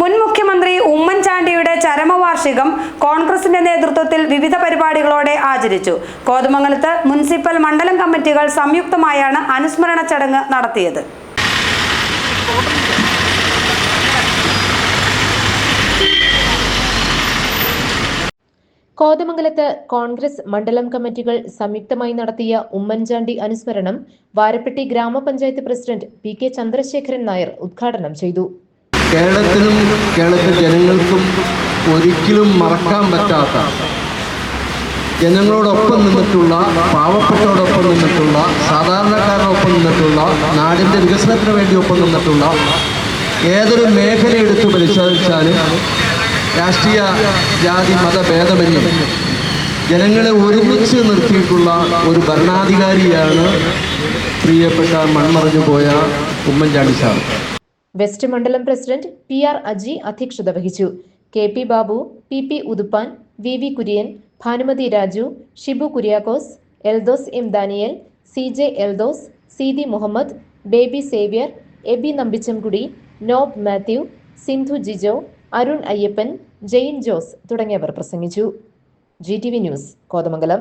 മുൻ മുഖ്യമന്ത്രി ഉമ്മൻചാണ്ടിയുടെ ചരമവാർഷികം കോൺഗ്രസിന്റെ നേതൃത്വത്തിൽ വിവിധ പരിപാടികളോടെ ആചരിച്ചു. കോതമംഗലത്ത് മുനിസിപ്പൽ മണ്ഡലം കമ്മിറ്റികൾ സംയുക്തമായാണ് അനുസ്മരണ ചടങ്ങ് നടത്തിയത്. കോതമംഗലത്ത് കോൺഗ്രസ് മണ്ഡലം കമ്മിറ്റികൾ സംയുക്തമായി നടത്തിയ ഉമ്മൻചാണ്ടി അനുസ്മരണം Varappetty Gramapanchayat president P K Chandrasekharan Nair ഉദ്ഘാടനം ചെയ്തു. കേരളത്തിനും കേരളത്തിലെ ജനങ്ങൾക്കും ഒരിക്കലും മറക്കാൻ പറ്റാത്ത ജനങ്ങളോടൊപ്പം നിന്നിട്ടുള്ള പാവപ്പെട്ടവരോടൊപ്പം നിന്നിട്ടുള്ള സാധാരണക്കാരോടൊപ്പം നിന്നിട്ടുള്ള നാടിന്റെ വികസനത്തിന് വേണ്ടി ഒപ്പം നിന്നിട്ടുള്ള ഏതൊരു മേഖല എടുത്തു പരിശോധിച്ചാലും രാഷ്ട്രീയ ജാതി മതഭേദമന്യേ ജനങ്ങളെ ഒരുമിച്ച് നിർത്തിയിട്ടുള്ള ഒരു ഭരണാധികാരിയാണ് പ്രിയപ്പെട്ട മൺമറഞ്ഞു പോയ ഉമ്മൻചാണ്ടി സാർ വെസ്റ്റ് മണ്ഡലം പ്രസിഡന്റ് പി ആർ അജി അധ്യക്ഷത വഹിച്ചു. K P Babu P P Uthuppan V V Kurian Bhanumathi Raju Shibu Kuriakose Eldhose M Daniel C J Eldhose Seethi Muhammad Baby Xavier Aby Nambichamkudy Nob Mathew Sindhu Jijo Arun Ayyappan Jain Jose തുടങ്ങിയവർ പ്രസംഗിച്ചു. G T V news Kothamangalam.